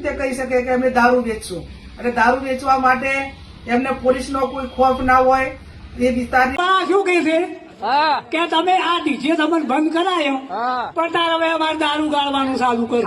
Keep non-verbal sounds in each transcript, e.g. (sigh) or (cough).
રીતે કહી શકે કે અમે દારૂ વેચશું. અને દારૂ વેચવા માટે એમને પોલીસનો કોઈ ખોફ ના હોય એ વિસ્તારની શું કે છે? કે તમે આ ડીજે તમને બંધ કરાયો. પણ તાર હવે અમારે દારૂ ગાળવાનું ચાલુ કર્યું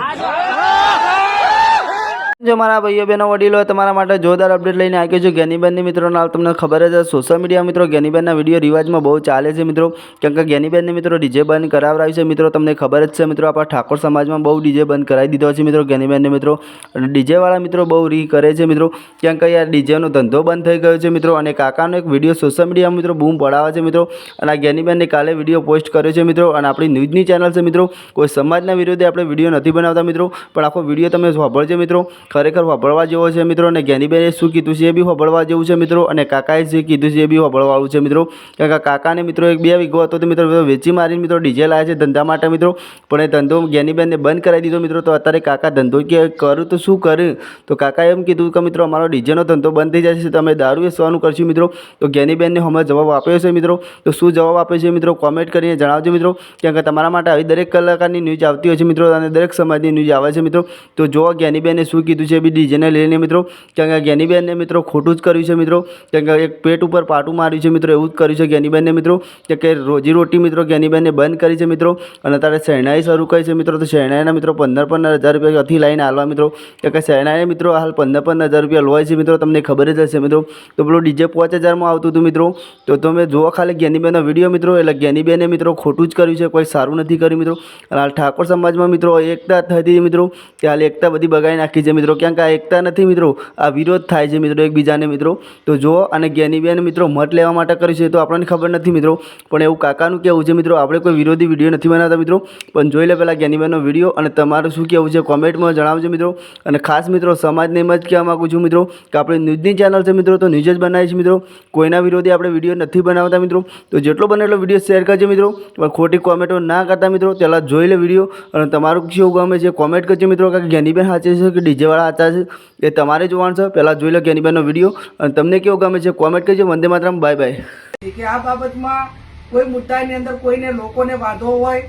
જો મારા ભાઈઓ બહેનો વડીલો તમારા માટે જોરદાર અપડેટ લઈને આવ્યો છું. જ્ઞાનીબેનની મિત્રો હાલ તમને ખબર જ સોશિયલ મીડિયા મિત્રો જ્ઞાનીબેનના વીડિયો રિવાજમાં બહુ ચાલે છે મિત્રો. કેમ કે જ્ઞાનીબેનને મિત્રો ડીજે બંધ કરાવરાવી છે. મિત્રો, તમને ખબર જ છે મિત્રો, આપણા ઠાકોર સમાજમાં બહુ ડીજે બંધ કરાવી દીધો છે મિત્રો જ્ઞાનીબેનને મિત્રો. ડીજેવાળા મિત્રો બહુ રી કરે છે મિત્રો. કેમ કે યાર ડીજેનો ધંધો બંધ થઈ ગયો છે મિત્રો. અને કાકાનો એક વીડિયો સોશિયલ મીડિયામાં મિત્રો બૂમ પડાવે છે મિત્રો. અને આ જ્ઞાનીબેનને કાલે વીડિયો પોસ્ટ કર્યો છે મિત્રો. અને આપણી ન્યૂઝની ચેનલ છે મિત્રો. કોઈ સમાજના વિરોધે આપણે વીડિયો નથી બનાવતા મિત્રો. પણ આખો વીડિયો તમે સાંભળજો મિત્રો. ખરેખર સાંભળવા જેવો છે મિત્રો અને જ્ઞાનીબેને શું કીધું છે એ બી સાંભળવા જેવું છે મિત્રો અને કાકાએ જે કીધું છે એ બી સાંભળવાળું છે મિત્રો. કારણ કે કાકાને મિત્રો એક બે વીઘો હતો તો મિત્રો વેચી મારીને મિત્રો ડીજે લાવે છે ધંધા માટે મિત્રો. પણ એ ધંધો જ્ઞાનીબેનને બંધ કરાવી દીધો મિત્રો તો અત્યારે કાકા ધંધો કે કરું તો શું કરું? તો કાકાએ એમ કીધું કે મિત્રો અમારો ડીજેનો ધંધો બંધ થઈ જશે, તો અમે દારૂ વેચવાનું કરશું મિત્રો. તો જ્ઞાનીબેનને હમણાં જવાબ આપ્યો છે મિત્રો. તો શું જવાબ આપે છે મિત્રો? કોમેન્ટ કરીને જણાવજો મિત્રો. કેમ કે તમારા માટે આવી દરેક કલાકારની ન્યૂઝ આવતી હોય છે મિત્રો અને દરેક સમાજની ન્યૂઝ આવે છે મિત્રો. તો જો જ્ઞાનીબેને શું કીધું છે એ બી ડીજેને લઈને મિત્રો કારણ કે જ્ઞાનીબેનને મિત્રો ખોટું જ કર્યું છે મિત્રો. કારણ કે એક પેટ ઉપર પાટું માર્યું છે મિત્રો, એવું જ કર્યું છે જ્ઞાનીબેનને મિત્રો. કે રોજીરોટી મિત્રો જ્ઞાનીબેનને બંધ કરી છે મિત્રો. અને અત્યારે શહેણાઈ શરૂ કરી છે મિત્રો. તો શહેણાઈના મિત્રો પંદર પંદર હજાર રૂપિયા અથી લઈને હાલવા મિત્રો? કે શહેણાઈ મિત્રો હાલ પંદર પંદર હજાર રૂપિયા લોય છે મિત્રો. તમને ખબર જ હશે મિત્રો. તો પેલું ડીજે પાંચ હજારમાં આવતું હતું મિત્રો. તો તમે જુઓ ખાલી જ્ઞાનીબેનનો વીડિયો મિત્રો. એટલે જ્ઞાનીબેને મિત્રો ખોટું જ કર્યું છે. કોઈ સારું નથી કર્યું મિત્રો. અને હાલ ઠાકોર સમાજમાં મિત્રો એકતા થતી મિત્રો. કે હાલ એકતા બધી બગાડી નાખી છે મિત્રો. ક્યાંક આ એકતા નથી મિત્રો, આ વિરોધ થાય છે મિત્રો એકબીજાને મિત્રો. તો જુઓ અને જ્ઞાનીબેન મિત્રો મત લેવા માટે કર્યું છે તો આપણને ખબર નથી મિત્રો. પણ એવું કાકાનું કહેવું છે મિત્રો, આપણે કોઈ વિરોધી વીડિયો નથી બનાવતા મિત્રો. પણ જોઈ લે પહેલાં જ્ઞાનીબેનનો વીડિયો અને તમારું શું કહેવું છે કોમેન્ટમાં જણાવજો મિત્રો. અને ખાસ મિત્રો, સમાજને એમ જ કહેવા માગું છું મિત્રો કે આપણે ન્યૂઝની ચેનલ છે મિત્રો, તો ન્યૂઝ જ બનાવીએ છીએ મિત્રો. કોઈના વિરોધી આપણે વીડિયો નથી બનાવતા મિત્રો. તો જેટલો બને એટલો વીડિયો શેર કરજો મિત્રો. પણ ખોટી કોમેન્ટો ના કરતા મિત્રો, પહેલાં જોઈ લે વીડિયો અને તમારું શું ગમે છે કોમેન્ટ કરજો મિત્રો. કે જ્ઞાનીબેન સાચે છે કે ડીજેવાળા સાચા છે. એ તમારે જોવાનું છે. પહેલાં જોઈ લો જ્ઞાનીબેનનો વીડિયો. અને તમને કેવું ગમે છે કોમેન્ટ કરજો. વંદે માતરમ. બાય બાય કે આ બાબતમાં કોઈ મુદ્દાની અંદર કોઈને લોકોને વાંધો હોય,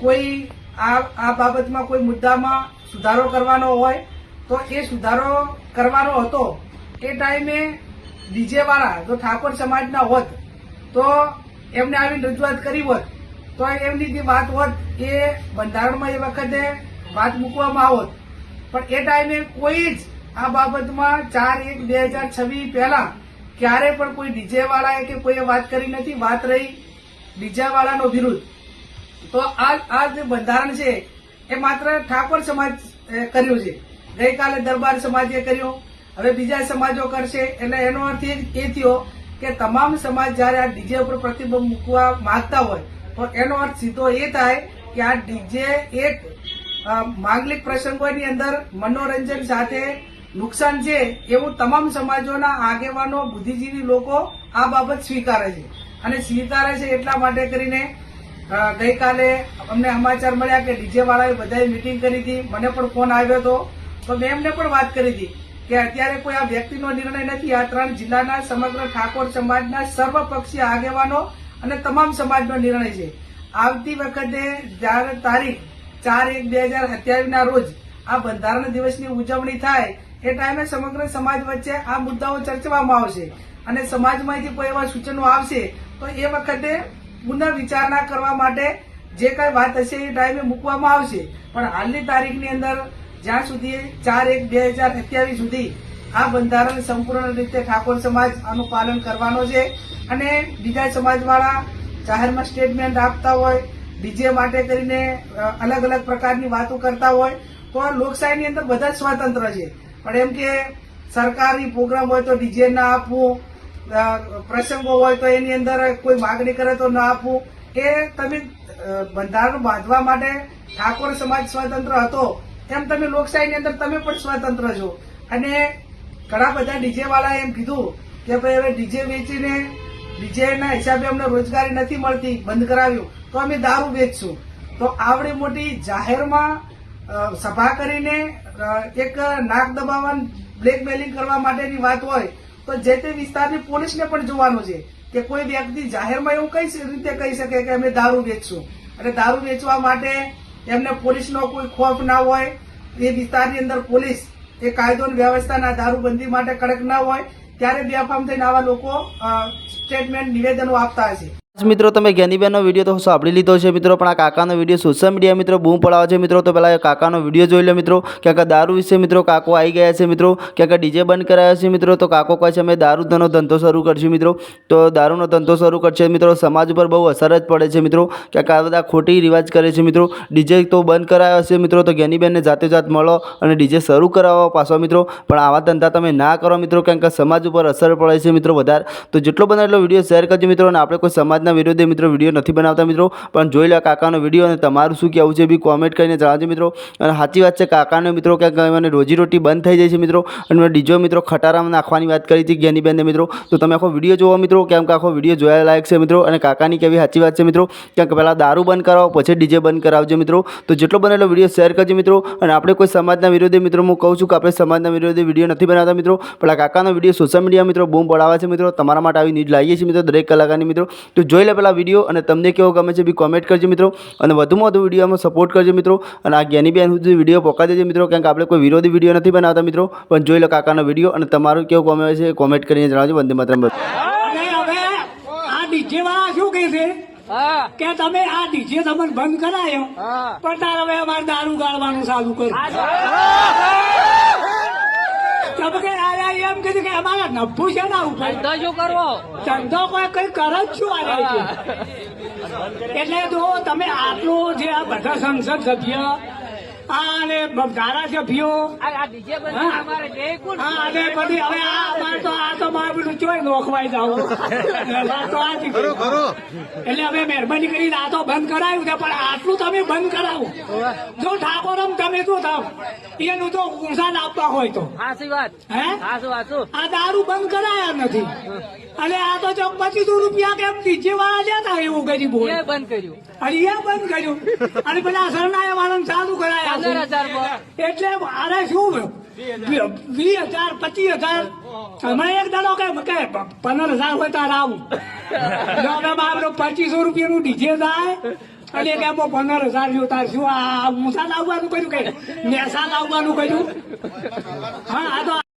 કોઈ આ આ બાબતમાં કોઈ મુદ્દામાં સુધારો કરવાનો હોય, તો એ સુધારો કરવાનો હતો. એ ટાઈમે ડીજે વાળા, જો ઠાકોર સમાજના હોત, તો એમને આવીને રજૂઆત કરી હોત, તો એમની જે વાત હોત, એ બંધારણમાં એ વખતે વાત મૂકવામાં આવત. પણ એ ટાઈમે કોઈ જ આ બાબતમાં ચાર એક બે હજાર છવ્વીસ પહેલા ક્યારે પણ કોઈ ડીજે વાળાએ કે કોઈએ વાત કરી નથી, વાત રહી ડીજે વાળાનો વિરુદ્ધ. તો આ આ જે બંધારણ છે, એ માત્ર ઠાકોર સમાજ કર્યું છે. ગઈકાલે દરબાર સમાજે કર્યું. હવે બીજા સમાજો કરશે. એટલે એનો અર્થ એ થયો કે તમામ સમાજ જ્યારે આ ડીજે ઉપર પ્રતિબંધ મૂકવા માંગતા હોય, તો એનો અર્થ સીધો એ થાય કે આ ડીજે એક માંગલિક પ્રસંગોની અંદર મનોરંજન સાથે નુકસાન છે એવું તમામ સમાજોના આગેવાનો, બુદ્ધિજીવી લોકો આ બાબત સ્વીકારે છે. અને સ્વીકારે છે એટલા માટે કરીને ગઈકાલે અમને સમાચાર મળ્યા કે ડીજે વાળાએ બધાએ મિટિંગ કરી હતી. મને પણ ફોન આવ્યો હતો. તો મેં એમને પણ વાત કરી હતી કે અત્યારે કોઈ આ વ્યક્તિનો નિર્ણય નથી. આ ત્રણ જિલ્લાના સમગ્ર ઠાકોર સમાજના સર્વપક્ષીય આગેવાનો અને તમામ સમાજનો નિર્ણય છે. આવતી વખતે જ્યારે તારીખ ચાર એક બે હજાર સત્યાવીસના રોજ આ બંધારણ દિવસની ઉજવણી થાય એ ટાઈમે સમગ્ર સમાજ વચ્ચે આ મુદ્દાઓ ચર્ચવામાં આવશે. અને સમાજમાંથી કોઈ એવા સૂચનો આવશે, તો એ વખતે પુનઃવિચારણા કરવા માટે જે કઈ વાત હશે એ ટાઈમે મૂકવામાં આવશે. પણ હાલની તારીખની અંદર જ્યાં સુધી ચાર એક બે હજાર સત્યાવીસ સુધી આ બંધારણ સંપૂર્ણ રીતે ઠાકોર સમાજ આનું પાલન કરવાનો છે અને બીજા સમાજવાળા જાહેરમાં સ્ટેટમેન્ટ આપતા હોય ડીજે માટે કરીને અલગ અલગ પ્રકારની વાતો કરતા હોય, તો લોકશાહીની અંદર બધા જ સ્વતંત્ર છે. પણ એમ કે સરકારી પ્રોગ્રામ હોય તો ડીજે ના આપવું પ્રસંગો હોય તો એની અંદર કોઈ માગણી કરે તો ના આપવું. એ તમે બંધારણ બાંધવા માટે ઠાકોર સમાજ સ્વતંત્ર હતો, એમ તમે લોકશાહીની અંદર તમે પણ સ્વતંત્ર છો. અને ઘણા બધા ડીજે વાળા એમ કીધું કે ભાઈ હવે ડીજે વેચીને ડીજેના હિસાબે અમને રોજગારી નથી મળતી, બંધ કરાવ્યું. તો અમે દારૂ વેચશું. તો આવડી મોટી જાહેરમાં સભા કરીને એક નાક દબાવવા બ્લેકમેલિંગ કરવા માટેની વાત હોય, તો જે તે વિસ્તારની પોલીસને પણ જોવાનું છે કે કોઈ વ્યક્તિ જાહેરમાં એવું કઈ રીતે કહી શકે કે અમે દારૂ વેચશું. અને દારૂ વેચવા માટે એમને પોલીસનો કોઈ ખોફ ના હોય, એ વિસ્તારની અંદર પોલીસ એ કાયદો વ્યવસ્થાના દારૂબંધી માટે કડક ના હોય, ત્યારે બેફામ થઈને આવા લોકો સ્ટેટમેન્ટ નિવેદનો આપતા હશે. મિત્રો, તમે જ્ઞાનીબેનનો વીડિયો તો સાંભળી લીધો છે મિત્રો, પણ આ કાકાનો વીડિયો સોશિયલ મીડિયા મિત્રો બૂમ પડાવે છે મિત્રો, તો પહેલાં કાકાનો વીડિયો જોઈ લો મિત્રો, ક્યાંક દારૂ વિશે મિત્રો કાકો આવી ગયા છે મિત્રો, ક્યાંક ડીજે બંધ કરાયા છે મિત્રો, તો કાકો કહે છે, અમે દારૂનો ધંધો શરૂ કરશું મિત્રો. તો દારૂનો ધંધો શરૂ કરશે મિત્રો, સમાજ ઉપર બહુ અસર જ પડે છે મિત્રો, ક્યાંક આ બધા ખોટી રિવાજ કરે છે મિત્રો ડીજે તો બંધ કરાયો છે મિત્રો, તો જ્ઞાનીબેનને જાતે જાત મળો અને ડીજે શરૂ કરાવો પાછો મિત્રો, પણ આવા ધંધા તમે ના કરો મિત્રો કારણ કે સમાજ ઉપર અસર પડે છે મિત્રો વધારે, તો જેટલો બને એટલો વીડિયો શેર કરજો મિત્રો, અને આપણે કોઈ સમાજના વિરોધે મિત્રો, વીડિયો નથી બનાવતા મિત્રો, પણ જોઈ લો કાકાનો વીડિયો અને તમારું શું કહેવું છે બી કોમેન્ટ કરીને જણાવજો મિત્રો. અને સાચી વાત છે, કાકાને મિત્રો ક્યાંક મને રોજીરોટી બંધ થઈ જાય છે મિત્રો. અને ડીજો મિત્રો ખટારામાં નાખવાની વાત કરી હતી જ્ઞાનીબેનને મિત્રો. તો તમે આખો વીડિયો જોવો મિત્રો, કેમ કે આખો વીડિયો જોયા લાયક છે મિત્રો. અને કાકાની કેવી સાચી વાત છે મિત્રો ક્યાંક પહેલાં દારૂ બંધ કરાવો, પછી ડીજે બંધ કરાવજો મિત્રો. તો જેટલો બને એટલો વીડિયો શેર કરજો મિત્રો. અને આપણે કોઈ સમાજના વિરોધે મિત્રો, હું કહું છું કે આપણે સમાજના વિરોધે વીડિયો નથી બનાવતા મિત્રો. પણ કાકાનો વીડિયો સોશિયલ મીડિયા મિત્રો બૂમ પડાવે છે મિત્રો. તમારા માટે આવી ન્યૂઝ લાવીએ છીએ મિત્રો દરેક કલાકારની મિત્રો. તો જોઈ લે પેલા વીડિયો અને તમને કેવો ગમે છે બી કોમેન્ટ કરજો મિત્રો. અને વધુમાં વધુ વિડીયોમાં સપોર્ટ કરજો મિત્રો. અને આ જ્ઞાનીબેન સુધી વીડિયો પોકા દેજો મિત્રો કારણ કે આપણે કોઈ વિરોધી વીડિયો નથી બનાવતા મિત્રો. પણ જોઈ લો કાકાનો વીડિયો અને તમારું કેવું ગમે છે કોમેન્ટ કરીને જણાવજો. વંદે માતરમ અને હવે આ ડીજે વાળા શું કહે છે? કે તમે આ ડીજે તમને બંધ કરાયો? પણ તારે હવે અમારે દારૂ ગાળવાનું ચાલુ કર્યું તમે કે આયા એમ કીધું કે અમારે નફું છે ના ઉપર ધંધો શું કરવો? ધંધો કોઈ કઈ કરે જ છું આયા એટલે જો તમે આટલું જે આ બધા સંસદ સભ્ય આ અને ધારાસભ્યો આ આ ડીજે બંધ હા. અમારે જે કોણ હા અને બધી હવે આ (laughs) તો આ તો મારું બધું ચોય નોખવાય જાવ. તો આ એટલે હવે મહેરબાની કરીને આ તો બંધ કરાયું છે પણ આટલું તમે બંધ કરાવો. જો ઠાકોરમ તમે શું થાવ. એનું તો નુકસાન આપવા હોય તો. હે? આ દારૂ બંધ કરાયા. નથી. અને આ તો જો પચીસો રૂપિયા કેમ ડીજે વાળા જતા એવું કરી બોલ. બંધ કર્યું. અને એ બંધ કર્યું. અને પેલા શરણાયા વાળા ચાલુ કરાયા એટલે મારે શું વીસ હજાર પચીસ હજાર. હમણાં એક દાડો કે પંદર હજાર હોય તાર આવું મારો પચીસો રૂપિયાનું ડીજે થાય અને કે બો પંદર હજાર જો તાર શું આ મુસા લાવવાનું કર્યું કે? મેસા લાવવાનું કર્યું? હા આ તો